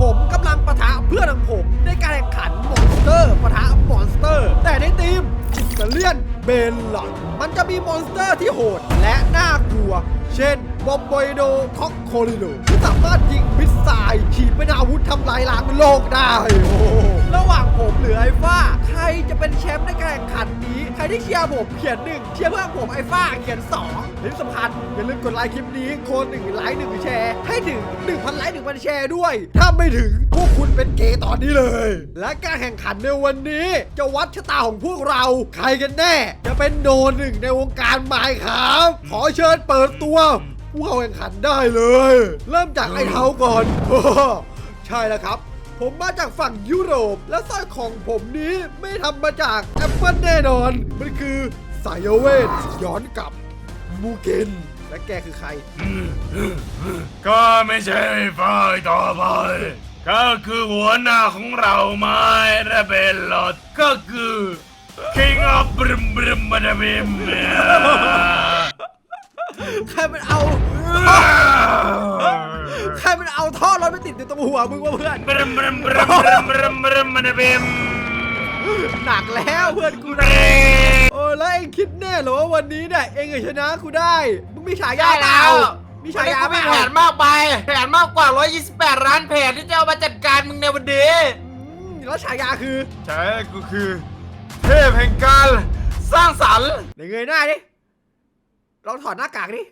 ผมกำลังปะทะเพื่อนของผมในการแข่งขันมอนสเตอร์ปะทะมอนสเตอร์ แต่ในทีมอิตาเลียนเบลลอนมันจะมีมอนสเตอร์ที่โหดและน่ากลัว เช่นบอมบอยโดคอกโคลิโลที่สามารถยิงมิสไซล์ฉีดเป็นอาวุธทำลายล้างโลกได้โอ้โหระหว่างผมหรือไอ้ฟ้า ใครจะเป็นแชมป์ในการแข่งขันนี้ ใครที่เชียร์ผมเขียนหนึ่งเชียร์เพื่อนผมไอ้ฟ้าเขียนสองละที่สำคัญ อย่าลืมกดไลค์คลิปนี้คนหนึ่งไลค์หนึ่งแชร์ ให้ถึง1,000ไลค์1,000แชร์ด้วย ถ้าไม่ถึงพวกคุณเป็นเกย์ตอนนี้เลย และการแข่งขันในวันนี้ จะวัดชะตาของพวกเราใครกันแน่ จะเป็นโดนหนึ่งในวงการไมค์ครับขอเชิญเปิดตัวผู้เข้าแข่งขันได้เลย เริ่มจากไอ้เท้าก่อนใช่แล้วครับผมมาจากฝั่งยุโรป และสร้อยของผมนี้ไม่ทำมาจากแอปเปิลแน่นอน มันคือสายเวทย้อนกลับมูเกน และแกคือใคร ก็ไม่ใช่ฝ่ายต่อไปก็คือหัวหน้าของเราไม้ระเบลลอดก็คือ King of Brim Brim b a d a b i m ใครมันเอาใครมันเอาท่อรถไปติดอยู่ตรงหัวมึงวะเพื่อนบริมบริมบริมบริมบริมบริมบาดาบิมหนักแล้วเพื่อนกูนะ โอ้แล้วเองคิดแน่เหรอว่าวันนี้เนี่ยเองจะชนะกูได้ มึงมีฉายาได้เปล่าแล้วมีฉายาวันเปนี้ล่ากูมีแผนมากไปแผนมากกว่า 128ล้านแผนที่จะเอามาจัดการมึงในวันนี้อืมแล้วฉายาคือใช่กูคือ เทพแห่งการสร้างสรรค์ไหนเงยหน้าดิ ลองถอดหน้ากากดิ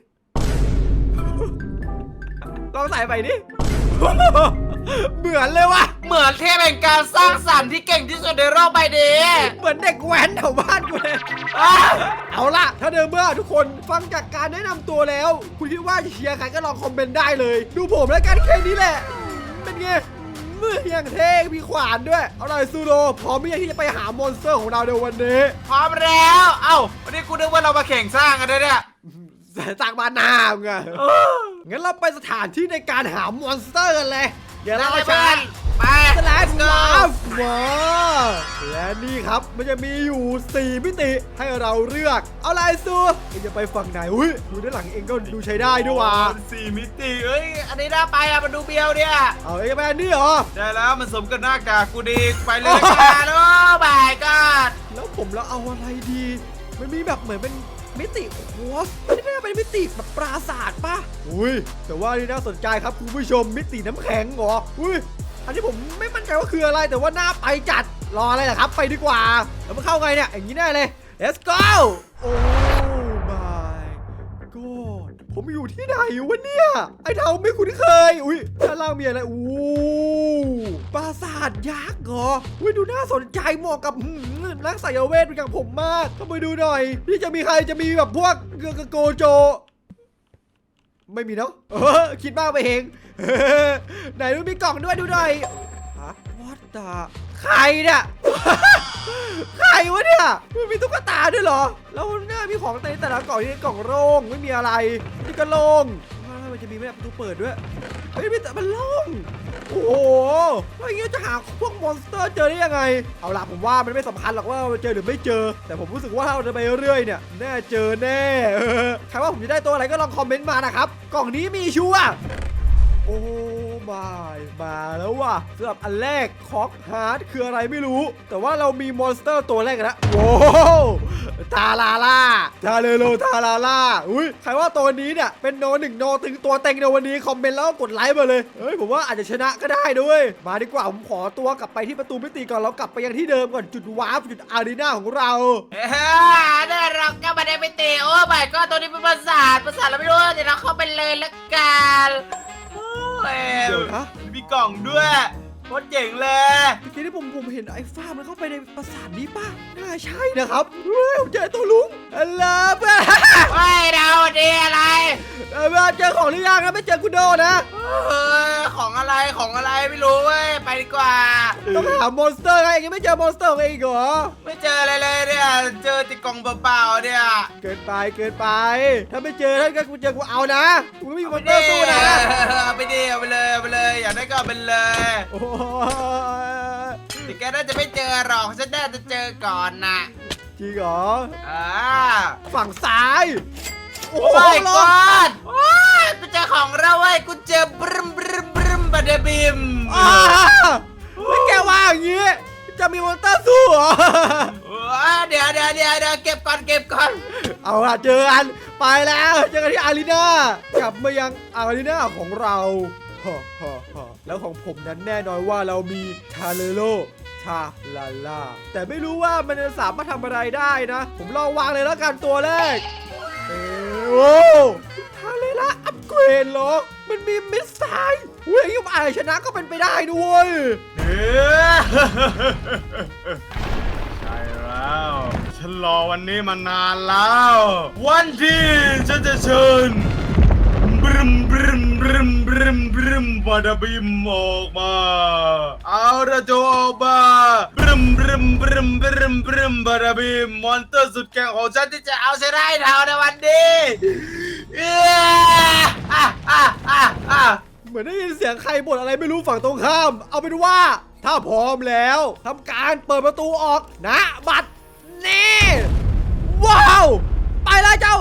ลองใส่ไปดิ เหมือนเลยว่ะ เหมือนเทพแห่งการสร้างสรรค์ที่เก่งที่สุดในโลกใบนี้เหมือนเด็กแว้นแถวบ้านกูเลย อ้าวเอาล่ะ ถ้าเดิมเมื่อทุกคนฟังจากการแนะนำตัวแล้ว คุณคิดว่าจะเชียร์ใครก็ลองคอมเมนต์ได้เลย ดูผมแล้วกันแค่นี้แหละ เป็นไงมืออย่างเท่มีขวานด้วย เอาเลยซูโรพร้อมหรือยังที่จะไปหามอนสเตอร์ของเราในวันนี้ พร้อมแล้ว เอ้าวันนี้กูนึกว่าเรามาแข่งสร้างกันด้วยเนี่ยจากบ้านนาไงงั้นเราไปสถานที่ในการหามอนสเตอร์กันเลย เดี๋ยวเราไปจะ ไปสแลช go วาฟมาและนี่ครับมันจะมีอยู่ 4 มิติให้เราเลือก เอาอะไรซูเองจะไปฝั่งไหนอุ้ยดูด้านหลังเองก็ดูใช้ได้ด้วยว่ะสี่มิติเอ้ยอันนี้น่าไปอะมันดูเบียวเนี่ย เอาเองจะไปอันนี้เหรอ ได้แล้วมันสมกับหน้ากากกูดีไปเลยละกันโอ้บายกอดแล้วผมแล้วเอาอะไรดี มันมีแบบเหมือนเป็นมิติโคสอันนี้น่าเป็นมิติแบบปราสาทป่ะ อุ้ย แต่ว่านี่น่าสนใจครับคุณผู้ชมมิติน้ำแข็งเหรอ อุ้ย อันนี้ผมไม่มั่นใจว่าคืออะไรแต่ว่าหน่าไปจัดรออะไรล่ะครับ ไปดีกว่าแล้วมันเข้าไงเนี่ยอย่างนี้แน่เลย let's go โอ้ my god ผมอยู่ที่ไหนวะเนี่ยไอ้เทาไม่คุ้นเคย อุ้ยด้านล่างมีอะไรอู้ปราสาทยักษ์เหรออุ้ยดูน่าสนใจเหมาะกับหืมนักสายเวทเป็นอย่างผมมากเข้าไปดูหน่อยนี่จะมีใครจะมีแบบพวกเกอร์โกโจ ไม่มีเนาะเออคิดมากไปเองไหนดูมีกล่องด้วยดูหน่อยฮะวัดตาใครเนี่ยใครวะเนี่ยมันมีตุ๊กตาด้วยเหรอ แล้วเนี่ยมีของในแต่ละกล่องนี่กล่องโล่งไม่มีอะไรนี่ก็โล่งว่ามันจะมีไหมประตูเปิดด้วยเฮ้ยมีแต่มันโล่ง โอ้โหแล้วอย่างเงี้ยจะหาพวกมอนสเตอร์เจอได้ยังไง เอาล่ะผมว่ามันไม่สำคัญหรอกว่ามันเจอหรือไม่เจอ แต่ผมรู้สึกว่าเราจะไปเรื่อยเนี่ยแน่เจอแน่ใครว่าผมจะได้ตัวอะไรก็ลองคอมเมนต์มานะครับ กล่องนี้มีชัวร์ โอ้มายมาแล้วว่ะสำหรับอันแรกคอกฮาร์ดคืออะไรไม่รู้ แต่ว่าเรามีมอนสเตอร์ตัวแรกแล้วโว้วทาราล่าทาเลโลทาราล่าอุ้ยใครว่าตัวนี้เนี่ยเป็นโนหนึ่งโนถึงตัวเต็งในวันนี้คอมเมนต์แล้วกดไลค์มาเลยเฮ้ยผมว่าอาจจะชนะก็ได้ด้วย มาดีกว่าผมขอตัวกลับไปที่ประตูมิติก่อนแล้วกลับไปยังที่เดิมก่อนจุดวาร์ปจุดอารีนาของเราเอ้ยได้ราก็มาได้ไปเตะโอ้บายก็ตัวนี้เป็นประสาทประสาทเราไม่รู้เดี๋ยวเราเข้าไปเลยละกัน เดี๋ยวนะมีกล่องด้วย โคตรเจ๋งเลยเมื่อกี้ที่ผมผมเห็นไอ้ฟ้ามันเข้าไปในปราสาทนี้ป่ะน่าใช่นะครับเฮ้ยผมเจอตัวลุงอัลลาเพื่อนเฮ้ยเราดีอะไรเออเพื่อนเจอของหรือยังนะไม่เจอกูโดนะ เออของอะไรของอะไรไม่รู้เว้ยไปดีกว่า ต้องหามอนสเตอร์ไงยังไม่เจอมอนสเตอร์ของเองอีกเหรอ ไม่เจออะไรเลยเนี่ยเจอแติกล่องเปล่าๆเนี่ยเกินไปเกินไป ถ้าไม่เจอถ้ากูเจอกูเอานะกูไม่มีมอนสเตอร์สู้นะ เอาไปดิเอาไปเลยเอาไปเลยอยากได้ก็เอาไปเลย โอ้ยแต่แกน่าจะไม่เจอหรอกฉันน่าจะเจอก่อนนะจริงเหรอ อ่าฝั่งซ้ายโอ้โอ้โหยลก่งอนว้ายกูเจอของเราเว้ยกูเจอบรึมบรึมบรึมบบัตเดบิมอ้าไม่แกว่าอย่างงี้ จะมีมอนเตอร์สู้เหรอเดี๋ยวเดี๋ยวเดี๋ยวเดี๋ยวเก็บก่อนเก็บก่อนเอาล่ะเจอกันไปแล้วเจอกันที่อารีนากลับมายังอารีนาของเราฮ่าฮ่าฮ่า แล้วของผมนั้นแน่นอนว่าเรามีชาเลโลชาลาลา แต่ไม่รู้ว่ามันจะสามารถทำอะไรได้นะ ผมลองวางเลยแล้วกันตัวแรก เอโอ้ชาเลลาอัปเกรดเหรอ มันมีมิสไซล์เว้ยยังอาจจะชนะก็เป็นไปได้ด้วยเอ๊ะใช่แล้วฉันรอวันนี้มานานแล้ว วันที่ฉันจะเชิญบรึมบรึม รึมบรึมบรึมบาดาบิมออกมาเอาระโจออกมาบรึมบรึมบรึมบรึมบรึมบาดาบิมมอนเตอร์สุดแกร่งของฉันที่จะเอาชนะให้เราในวันนี้เอ้ยอะอะอะอะเหมือนได้ยินเสียงใครบ่นอะไรไม่รู้ฝั่งตรงข้าม เอาเป็นว่า ถ้าพร้อมแล้วทำการเปิดประตูออกนะบัตรนี่ว้าว ไปแล้วเจ้า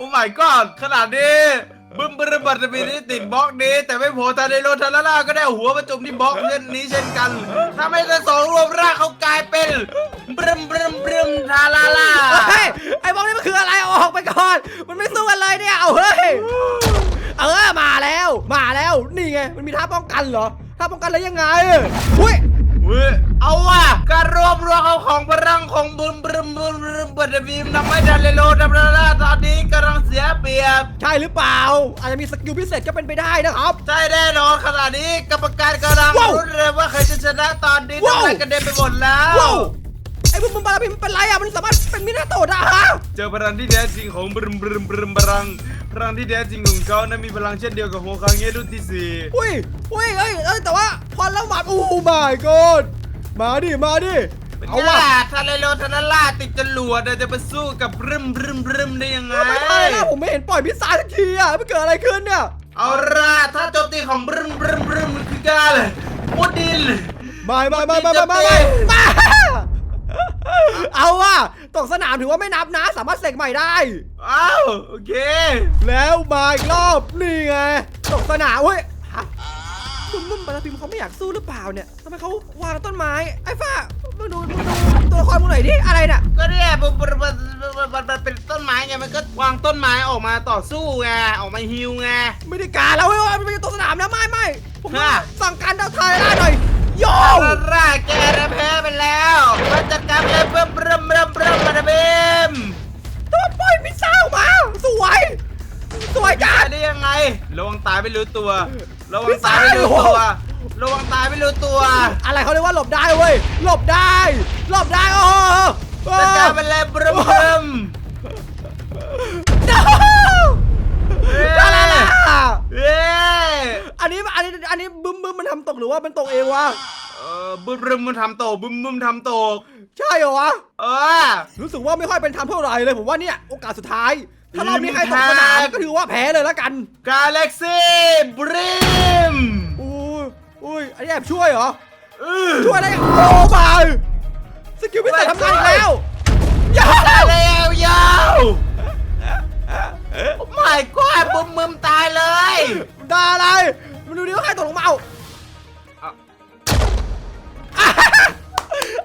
อ้ my god ขนาดนี้บึ้มบรึมบัตเดบิมนี่ติดบล็อกนี้ แต่ไม่โผล่ทาเดโรทาราล่าก็ได้หัวมาจุ่มที่บล็อกเช่นนี้เช่นกันถ้าไม่ทั้สองรวมร่างเขากลายเป็นบรึมบรึมบรึมทาราล่าเฮ้ยไอ้บล็อลนี่มันคืออะไรเอาออกไปก่อน มันไม่สู้กันเลยเนี่ยเอาเฮ้ยเออมาแล้ว มาแล้วนี่ไงมันมีท่าป้องกันเหรอท่าป้องกันแล้วยังไงอุ้ย เว้ยเอาว่ะการรวบรวมเอาของพลังของบึมบรึมบรึมบรึมบัตเดบีมทำให้ดันเลโลดับลาตอนนี้กำลังเสียเปรียบ ใช่หรือเปล่า อาจจะมีสกิลพิเศษก็เป็นไปได้นะครับ ใช่แน่นอนขณะนี้กรรมการกำลังว้าว รู้เลยว่าใครจะชนะตอนนี้ว้าว ทำอะไรกันเด็นไปหมดแล้ว ว้าว ไอ้บุ้มบุ้มบาราบิมมันเป็นไรอะมันสามารถเป็นมินาโตะได้ฮะเจอพลังที่แท้จริงของบรึมบรึมบรึมพลังพลังที่แท้จริงของเขานั้นมีพลังเช่นเดียวกับโฮคาเงะรุ่นที่สี่อุ้ยอุ้ยเอ้ยเอ้ยแต่ว่าพอแล้วหมัดโอ้ my god มาดิมาดิเอาเอาว่าทาเลโรทานาล่าติดจรวดจะไปสู้กับรึมรึมรึมได้ยังไงไม่ได้แล้วผมไม่เห็นปล่อยพิซซ่าสักทีอะมันเกิดอะไรขึ้นเนี่ยเอาล่ะถ้าโจมตีของบรึมบรึมบรึมมันคือการมุดดินไม่ไม่ไม่ไม่ไม่ไม่ไม่มา เอาว่ะตกสนามถือว่าไม่นับนะ สามารถเสกใหม่ได้ อ้าวโอเค แล้วมาอีกรอบนี่ไงตกสนามเว้ยฮะมึงมึงบาราพิมเขาไม่อยากสู้หรือเปล่าเนี่ยทำไมเขาวางต้นไม้ไอ้ฟ้ามึงดูมึงดูตัวละครมึงหน่อยดิอะไรน่ะก็เนี่ยมันมันมันมันมันเป็นต้นไม้ไงมันก็วางต้นไม้ออกมาต่อสู้ไงออกมาฮิวไง ไม่ได้การแล้วเว้ยมันไม่ใช่ตกสนามนะไม่ไม่ผมฮะ สั่งการดาวไทยได้หน่อยโยเอาละแกนะแพ้ไป แล้วมาจัดการเลยบรึมบรึมบรึมบรึมมาดเบมตัวปล่อยพิซซ่าออกมา สวย สวยจัดได้ยังไงระวังตายไม่รู้ตัวระวังตายไม่รู้ตัวระวังตายไม่รู้ตัว อะไรเขาเรียกว่าหลบได้เว้ยหลบได้ หลบได้โอ้โหโอ้จัดการไปเลยบรึมบรึม No! ดาราล่ะเย้อันนี้อันนี้อันนี้บึ้มบึ้มมันทำตกหรือว่ามันตกเองวะ เออบึ้มบึ้มมันทำโตกบึ้มบึ้มทำโตกใช่เหรอวะ เออ รู้สึกว่าไม่ค่อยเป็นธรรมเท่าไหร่เลยผมว่าเนี่ยโอกาสสุดท้าย ถ้ารอบนี้ใครตกสนามก็ถือว่าแพ้เลยละกัน กาแล็กซี่บริมอุ้ยอุ้ยอันนี้แอบช่วยเหรอเออช่วยได้โอ้บายสกิลพิเศษทำงานอีกแล้วยาตายแล้วยาวไม่ก็บึ้มบึ้มตายเลยดาอะไรมันดูดิว่าใครตกลงมาเอาเอา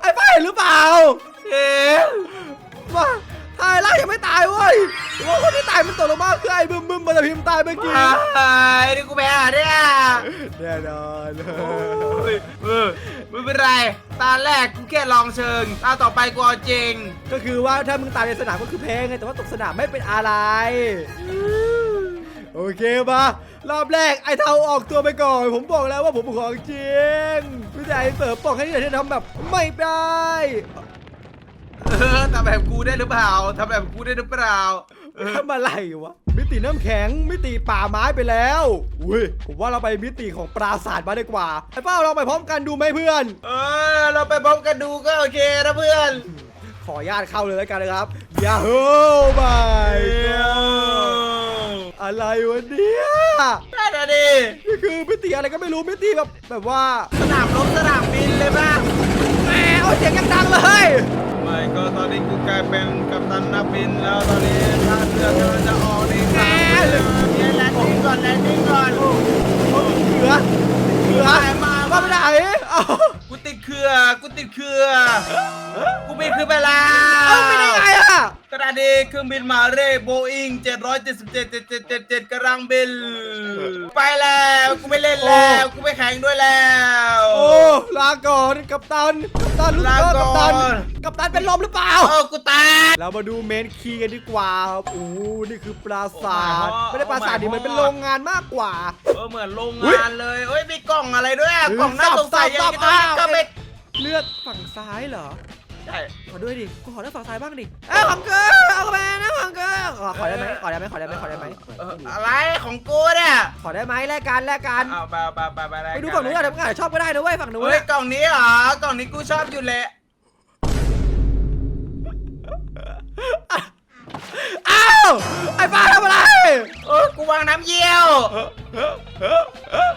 ไอ้ป้าเห็นหรือเปล่า เอ๊ะว่าทายล่ายังไม่ตายเว้ยว่าคนที่ตายมันตกลงมาคือไอ้บึ้มบึ้มมันจะพิมพ์ตายเมื่อกี้ไอ้นี่กูแพ้เนี่ยแน่นอนโอ้ยเออไม่เป็นไร ตาแรกกูแค่ลองเชิง ตาต่อไปกูเอาจริง ก็คือว่าถ้ามึงตายในสนามก็คือแพ้ไง แต่ว่าตกสนามไม่เป็นอะไร โอเคมา รอบแรกไอ้เทาออกตัวไปก่อน ผมบอกแล้วว่าผมของจริงไม่ใช่ไอ้เสิร์ฟบอกให้ที่ไหนทำแบบไม่ได้เออทำแบบกูได้หรือเปล่าทำแบบกูได้หรือเปล่าเออทำอะไรวะ มิติน้ำแข็ง มิติป่าไม้ไปแล้วอุ้ยผมว่าเราไปมิติของปราสาทมาดีกว่า ไอ้เป้าเราไปพร้อมกันดูไหมเพื่อน เออ เราไปพร้อมกันดูก็โอเคนะเพื่อน ขออนุญาตเข้าเลยแล้วกันนะครับ ยาฮูบาย อะไรวะเนี่ยได้แล้วดินี่คือมิติอะไรก็ไม่รู้มิติแบบแบบว่าสนามรบสนามบินเลยป่ะแหมเอาเสียงยังดังเลยไม่ก็ตอนนี้กูกลายเป็นกัปตันนักบินแล้วตอนนี้ท่าเรือเธอจะออกในแหมทางเลยเนี่ยแลนดิ้งก่อนแลนดิ้งก่อนเขือเขือไปมามาไปไหนเอ้ากูติดเครือกูติดเครือกูบินขึ้นไปแล้วเอ้าไม่ได้ไงอะก ระดาษดีเครื่องบินมาเร่โบอิง777 777กำลังบิน ไปแล้วกูไม่เล่นแล้วกูไม่แข่งด้วยแล้วโอ้ ลาก่อนกัปตัน กัปตันรู้สึกลาว่าก่กัปตัน กัปตันเป็นลมหรือเปล่า เออกูตายเรามาดูเมนคีย์กันดีกว่าครับโอ้นี่คือปราสาท ไม่ได้ปราสาทดิมันเป็นโรงงานมากกว่า เออเหมือนโรงงานเลยเอ้ยมีกล่องอะไรด้วย กล่องน่าสงสัยสัยับงสับไงก็ไม่เลือดฝั่งซ้ายเหรอ ใช่ขอด้วยดิ กูขอเลือดฝั่งซ้ายบ้างดิเอ้าของเกอเอาเข้าไปนะของเกอขอขอได้ไหมขอได้ไหมขอได้ไหมขอได้ไหมเอออะไรของกูเนี่ยขอได้ไหมแลกกันแลกกันเอาไปไปไปไปไปดูฝั่งนู้นอะเดี๋ยวมึงอาจจะชอบก็ได้นะเว้ยฝั่งนู้นเฮ้ยอะกล่องนี้เหรอกล่องนี้กูชอบอยู่แหละ อ้าว ไอ้บ้าทำอะไรเออกูวางน้ำเยี่ยว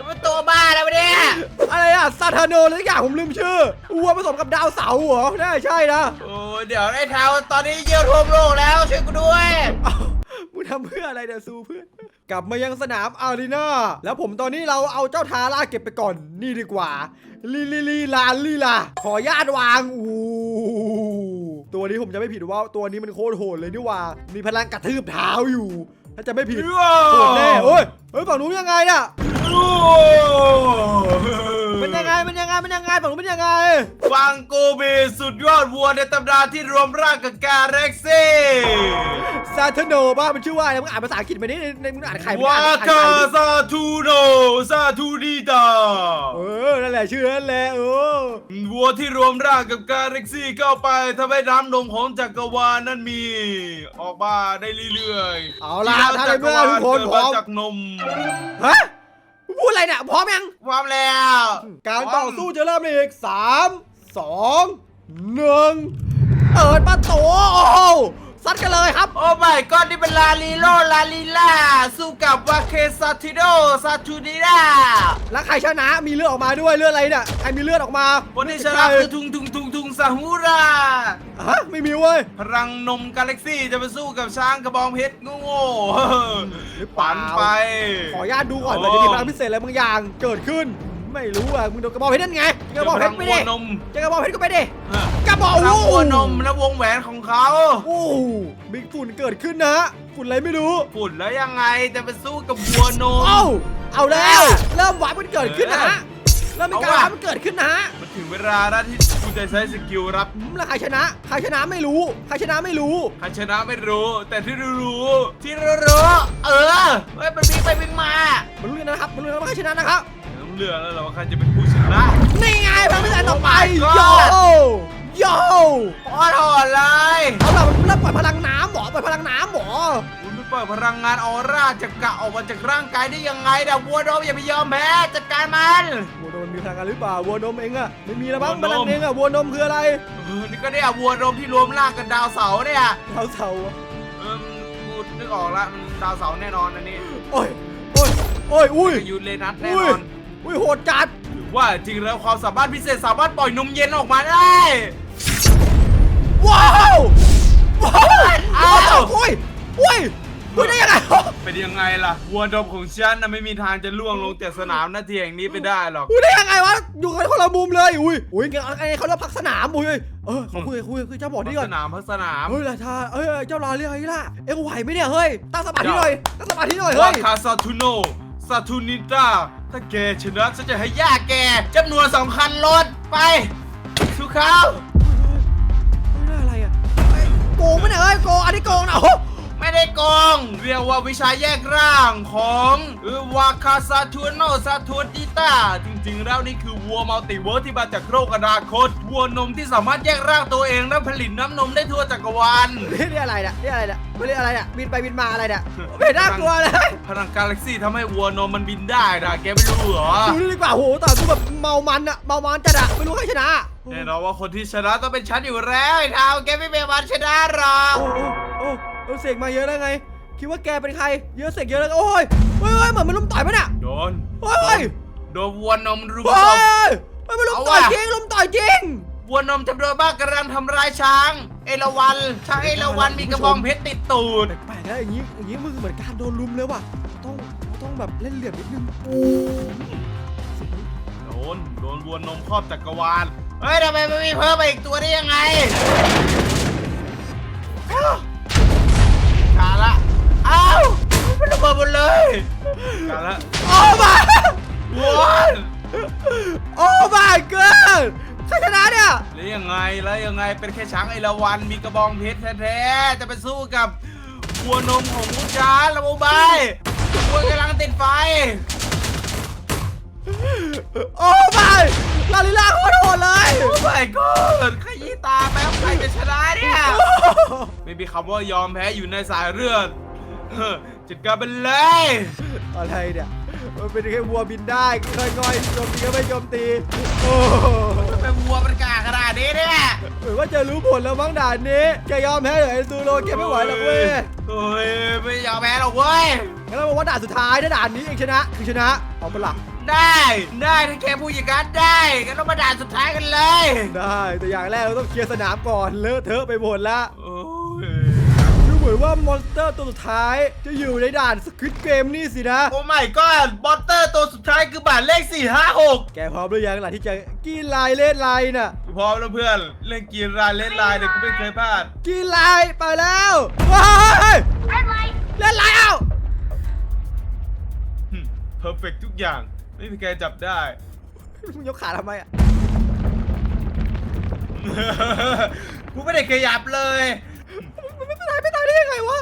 เป็นตัวบ้าแล้ววะเนี่ยอะไรอะซาทาโนหรือสักอย่างผมลืมชื่อวัวผสมกับดาวเสาร์เหรอน่าใช่นะโอ้เดี๋ยวไอ้เท้าตอนนี้เยี่ยวท่วมโลกแล้วช่วยกูด้วย เอ้ามึงทำเพื่ออะไรเนี่ยซูเพื่อนกลับมายังสนามอารีนาแล้วผมตอนนี้เราเอาเจ้าทาร่าเก็บไปก่อนนี่ดีกว่าลีลีลีลาลีลาขอญาตวางอู้ ตัวนี้ผมจะไม่ผิดว่าตัวนี้มันโคตรโหดเลยนี่หว่า มีพลังกระทืบเท้าอยู่ ถ้าจะไม่ผิดโหดแน่เฮ้ยเฮ้ยฝั่งนู้นยังไงเนี่ยเป็นยังไงเป็นยังไงเป็นยังไงฝั่งนู้นเป็นยังไง ฟังกูมีสุดยอดวัวในตำนานที่รวมร่างกับกาแล็กซี่ ซาทโนบ้ามันชื่อว่าอะไรมึงอ่านภาษาอังกฤษมาดิในในมึงอ่านไข่มึงวาอ่านอ่านคาไข่ดิซาทูโนซาทูดีตาเออนั่นแหละชื่อนั่นแหละเออวัวที่รวมร่างกับกาแล็กซี่เข้าไปทำให้น้ำนมของจักรวาลนั้นมี ออกมาได้เรื่อยๆเอาล่ะถ้าในเมื่อทุกคนพร้อมจากนมฮะพูดอะไรเนี่ยพร้อมยังพร้อมแล้ว การต่อสู้จะเริ่มในอีกสามสองหนึ่งเปิดประตูโอ้โห ซัดกันเลยครับ โอ้ไม่ก็นี่เป็นลาลีโลลาลีล่าสู้กับวาเคซาติโดซาทูดิล่าแล้วใครชนะมีเลือดออกมาด้วยเลือดอะไรเนี่ยใครมีเลือดออกมาคนที่ชนะคือทุงทุงทุงทุงซาฮูราฮะไม่มีเว้ยพลังนมกาแล็กซี่จะไปสู้กับช้างกระบองเพชรโง่ๆหรือเปล่าปั่นไป ขออนุญาตดูก่อนโอ้มันจะมีพลังพิเศษอะไรบางอย่างเกิดขึ้น ไม่รู้อะมึงโดนกระบอกเพชรนั่นไงเจอกระบอกเพชรไปวัดิวนมเจอกระบอกเพชรก็ไปดิกระบอกพลังโอ้โหวัวนมและวงแหวนของเขาโอ้โหบิ๊กฝุ่นเกิดขึ้นนะฮะฝุ่นอะไรไม่รู้ฝุ่นแล้วยังไงจะไปสู้กับวัวนมเอ้าเอาแล้ว เริ่มหวานมันเกิดขึ้นนะฮะเริ่มมีการเอาหว่ะวานมันเกิดขึ้นนะฮะมันถึงเวลาแล้วที่คุณจะใช้สกิลรับอืมแล้วใครชนะใครชนะไม่รู้ใครชนะไม่รู้ใครชนะไม่รู้ แต่ที่รู้ๆที่รู้ๆเออเฮ้ยมันวิ่งไปวิ่งมามันรู้กันนะครับมันรู้กันว่าใครชนะนะครับต้อง เลือกแล้วเหรอว่าใครจะเป็นผู้ชนะ นี่ไงพลังพิเศษต่อไป Oh my โย God โยพอถอดเลยเอาล่ะมันเริ่มปล่อยพลังน้ำหมอปล่อยพลังน้ำหมอคุณไม่เปิดพลังงานออร่าจากกะออกมาจากร่างกายได้ยังไงเดาวัวโดมอย่าไปยอมแพ้จัดการมัน วัวนมมันมีพลังงานหรือเปล่าวัวนมเองอะไม่มีแล้วบ้างวัพวนม ลังเองอะวัวนมคืออะไรเออนี่ก็เนี่ยวัวโดมที่รวมร่างกับดาวเสาร์เนี่ยเท้าเสาอะเออกูนึกออกละมันดาวเสาร์แน่นอนอันนี้โอ้ยโอ้ยโอ้ยอุ้ย ยูเรนัสแน่อุ้นยอน อุ้ยโหดจัดหรือว่าจริงแล้วความสามารถพิเศษสามารถปล่อยนมเย็นออกมาได้ ว้าวว้าวอ้าวโอ้ยโอ้ยอุ้ยได้ยังไงเป็นยังไงล่ะวัวดมของฉันน่ะไม่มีทางจะล่วงลงจากสนามหน้าที่แห่งนี้ไปได้หรอก อุ้ยได้ยังไงวะอยู่กันคนละมุมเลยอุ้ยอุ้ยงั้นเอาไงเขาเรียกพักสนามอุ้ยเออเขาคุยคุยคุยเจ้าบอกนี่ก่อสนนามพักสนามเฮ้ยราชาเอ้ยเจ้าลาเรียกไอ้ล่ะเอ็งไหวไหมเนี่ยเฮ้ยตั้งสมาธิหน่อยตั้งสมาธิหน่อยว่าเฮ้ยคาซาทูโนซาทูนิต้า ถ้าแกชนะฉันจะให้ย่าแกจำนวนสองคันรถไปทุกเขา เฮ้ยอะไรอะเฮ้ยโกงไมเนี่ยเอ้ยโกงอันนี้โกงนะโอ้โห ไม่ได้โกง เรียกว่าวิชาแยกร่างของวาคาซาทูโนซาทูนิต้าจริงๆ แล้วนี่คือวัวมัลติเวิร์สที่มาจากโลกอนาคตวัวนมที่สามารถแยกร่างตัวเองและผลิตน้ำนมได้ทั่วจักรวาลนี่นี่อะไรเนี่ยนี่อะไรเนี่ยไม่เรียกอะไรเนี่ยบินไปบินมาอะไรเนี่ยไม่เห็นน่ากลัวเลย พลังกาแล็กซี่ทำให้วัวนมมันบินได้นะแกไม่รู้เหรอดูนี่ดีกว่าโหแต่กูแบบเมามันอะเมามันจัดอะไม่รู้ใครชนะแน่นอนว่าคนที่ชนะต้องเป็นฉันอยู่แล้วไอ้ทาวแกไม่เป็นวันชนะหรอก โอ้โอ้โอ้โอ้เสกมาเยอะแล้วไง คิดว่าแกเป็นใคร เยอะเสกเยอะแล้วโอ้ยเฮ้ยเฮ้ยเหมือนมันลุมต่อยปะเนี่ยโดนเฮ้ยเฮ้ยโดนวัวนมรุมเฮ้ตบยมันลุมเอาต่อยว่ะ จริงลุมต่อยจริง วัวนมจำนวนมากกำลังทำร้ายช้าง เอราวันช้างเอราวันมีกระบองเพชรติดตูด แปลกๆนะอย่างนี้อย่างนี้มันเหมือนการโดนลุมเลยว่ะ ต้องต้องแบบเล่นเหลี่ยมนิดนึง โดน โดนวัวนมครอบจักรวาล เฮ้ยทำไมไม่มีเพิ่มมาอีกตัวได้ยังไง มันระเบิดหมดเลยกาละโอ้ my ว้านโอ้ my god ใครชนะเนี่ย แล้วยังไงแล้วยังไงเป็นแค่ช้างเอราวันมีกระบองเพชรแท้ๆจะไปสู้กับวัวนมของลูกช้างระบบายวัวกำลังติดไฟ โอ้ my ลาลิลาโคตรโหดเลย โอ้ my god ขยี้ตาแป๊บใครจะชนะเนี่ย ไม่มีคำว่ายอมแพ้อยู่ในสายเลือดเฮ้อ จัดการไปเลยอะไรเนี่ย มันเป็นแค่วัวบินได้ง่อยๆโจมตีก็ไม่โจมตี โอ้เป็นวัวมันกาขนาดนี้เนี่ย เหมือนว่าจะรู้ผลแล้วมั้งด่านนี้ แกยอมแพ้เหรอไอ้ซูโรแกไม่ไหวหรอกเว้ยโอ้ยไม่ยอมแพ้หรอกเว้ย งั้นเราบอกว่าด่านสุดท้ายนะด่านนี้เองชนะคือชนะ เอาไปละได้ได้ถ้าแกพูดอย่างนั้นได้ก็ต้องมาด่านสุดท้ายกันเลย ได้ แต่อย่างแรกเราต้องเคลียร์สนามก่อนเลอะเทอะไปหมดละโอ้ยดูเหมือน ว่ามอนสเตอร์ตัวสุดท้าย จะอยู่ในด่านสควิตเกมนี่สินะ โอ้ my god บอตเตอร์ตัวสุดท้ายคือบัตรเลข 456 แกพร้อมหรือยังล่ะที่จะกินลายเล่นลายน่ะพร้อมแล้วเพื่อน เล่นกีฬาเล่นไลน์เนี่ยกูไม่เคยพลาดกินลายไปแล้วว้ายเล่นลายเอ้าเพอร์เฟกทุกอย่าง ไม่มีใครจับได้ มึงยกขาทำไมอะ กูไม่ได้ขยับเลยมัน ไม่ตายไม่ตายได้ยังไงวะ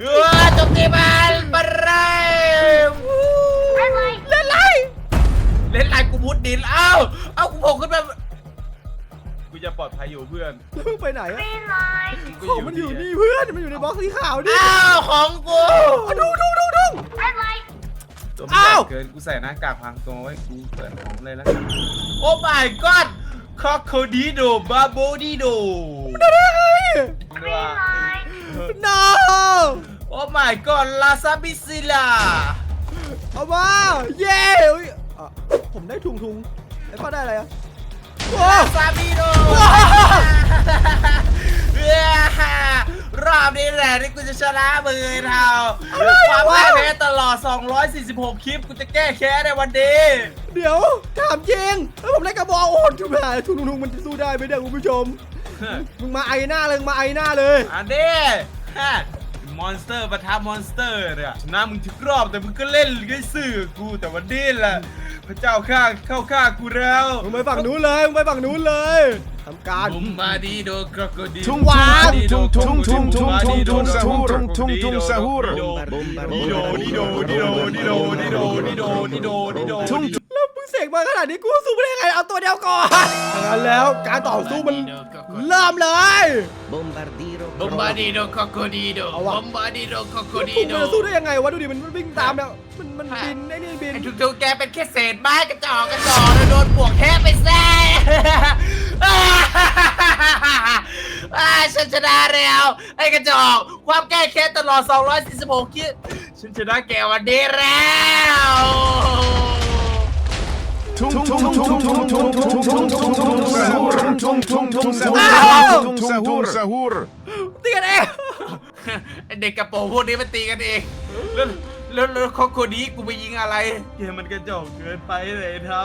เออจบที่มันบารไรเล่นลายเล่นไลน์กูมุดดินเอ้าเอ้ากูโผล่ขึ้นมากูจะปลอดภัยอยู่เพื่อนแล้วมึงไปไหนอะกูของมันอยู่นี่เพื่อนมันอยู่ในบล็อกสีขาวนี่อ้าวของกูเอาดูดูดูดูตัวมันใหญ่อ้าวเกินกูใส่หน้ากากพรางตัวไว้กูเปิดของเลยแล้วกันโอ้ my god คอโคดีโดบาโบดีโด ได้ยังไง no โอ้ my god ลาซาบิซิลาเอามาเย้อุ๊ยอะผมได้ทุงทุงแล้วก็ได้อะไรอะโอ้ลาซาบิโดว้าวรอบนี้แหละที่กูจะชนะมือเท่าความพ่ายแพ้ตลอด 246 คลิป กูจะแก้แค้นในวันนี้ เดี๋ยวถามจริงแล้วผมได้กระบอกโอ้ทุกหายทุงทุงมันจะสู้ได้ไหมเนี่ยคุณผู้ชม มึงมาไอหน้าเลยมึงมาไอหน้าเลย อันนี้ฮะมอนสเตอร์ปะทะมอนสเตอร์เนี่ยชนะมึงทุกรอบแต่มึงก็เล่นด้วยสื่อกูแต่วันนี้แหละพระเจ้าข้าเข้าข้ากูแล้วมึงไปฝั่งนู้นเลยมึงไปฝั่งนู้นเลย ทำการ บุมบาดีโดกรกดีทุ่งวาน Tung tung tung tung tung tung sahur tung tung sahur ดิโดดิโดดิโดดิโดดิโดดิโดดิโดดิโดดิโด tung แล้วมึงเสกมาขนาดนี้กูสู้ไม่ได้ไงเอาตัวเดียวก่อนงั้นแล้วการต่อสู้มันเริ่มเลย Bombardiro บุมบาดีโดคอโคดีโดเอาวะบุมบาดีโดคอโคดีพวกโดมันจะสู้ได้ยังไงวะดูดิมันวิ่งตามแล้วมันมันบินไอ้นี่บิน ไอ้ทุกๆแกเป็นแค่เศษไม้กระจอกกระจอกแล้วโดนปวกแท้ไปแซ่ ฉันชนะแล้ว ไอ้กระจอก ความแก้แค้นตลอด 246คิดฉันชนะแกวันนี้แล้ว ตีกันเอง ไอ้เด็กกระโปรงพวกนี้มันตีกันเองแล้ว แล้วแล้วคอโคนี้กูไปยิงอะไร แกมันกระจอกเกินไปเลยเท้า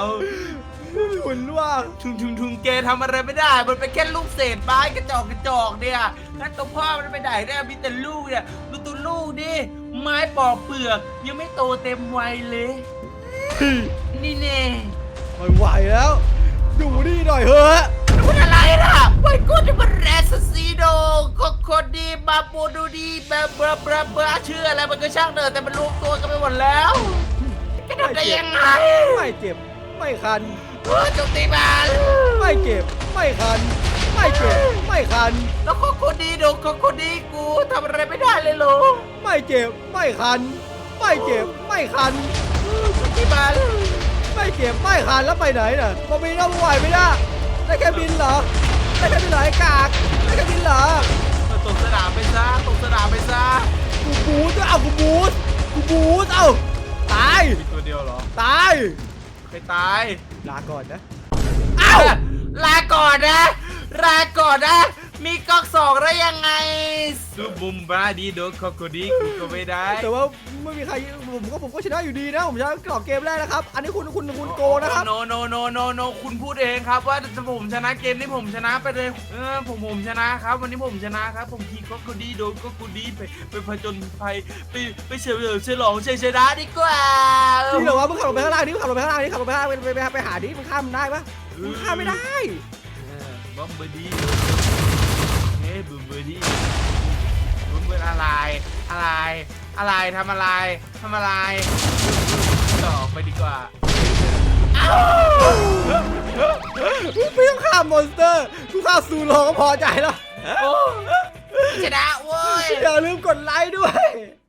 หุ่นว่าทุงทุงทุงแกทำอะไรไม่ได้ มันเป็นแค่ลูกเศษไม้กระจอกกระจอกเนี่ยนั่นตัวพ่อมันไปไหนเนี่ยมีแต่ลูกเนี่ยดูตัวลูกดิไม้ปอกเปลือก ยังไม่โตเต็มวัยเลย นี่แน่ไม่ไหวแล้ว ดูนี่หน่อยเฮ้อะ พูดอะไรล่ะไว้กูจะมาแรสซีโดโคโคดีมาปูดูดีแบบเบอร์เบอร์เบอร์ชื่ออะไรมันก็ช่างเถอะแต่มันรวมตัวกันไปหมดแล้วแกทำได้ยังไงไม่เจ็บ ไม่คันเออจงตีมันไม่เจ็บ ไม่คัน ไม่เจ็บ ไม่คัน แล้วโคโคดีโดโคโคดีกูทำอะไรไม่ได้เลยเหรอไม่เจ็บ ไม่คัน ไม่เจ็บ ไม่คันที่บ้านไม่เจ็บ ไม่คันแล้วไปไหนน่ะบอมีน้ำไหวไม่ได้ ได้แค่บินเหรอ ได้แค่บินเหรอไอ้กากได้แค่บินเหรอ ตกสนามไปซะตกสนามไปซะกูบูทเอากูบูทกูบูทเอ้าตาย มีตัวเดียวเหรอตาย ใครตายลาก่อนนะ เอ้าลาก่อนนะลาก่อนนะ มีก๊อกสองแล้วยังไงซูบุมบาดีโดคอโคดีกูก็ไม่ได้แต่ว่าไม่มีใครผมก็ผมก็ชนะอยู่ดีนะ ผมชนะกรอบเกมแรกนะครับ อันนี้คุณคุณคุณโกนะครับ โนโนโนโนโนคุณพูดเองครับ ว่าจะผมชนะเกมนี้ผมชนะไปเลยเออผมผมชนะครับ วันนี้ผมชนะครับ ผมขี่ก็กูดีโดนก็กูดีไปไปผจญภัยไปไปเฉลิมฉลองชัยชนะดีกว่าจริงเหรอวะมึงขับรถไปข้างล่างนี่มึงขับรถไปข้างล่างนี่ขับรถไปข้างล่างไปไปไปไปหาดิมึงข้ามได้ปะมึงข้ามไม่ได้บอมเบอร์ดี้เฮ้ บูมเบอร์ดี้บูมเบอร์อะไร อะไร อะไรทำอะไรทำอะไรต่อไปดีกว่ามึงไม่ต้องฆ่ามอนสเตอร์กูฆ่าซูโรก็พอใจแล้วชนะเว้ยอย่าลืมกดไลค์ด้วย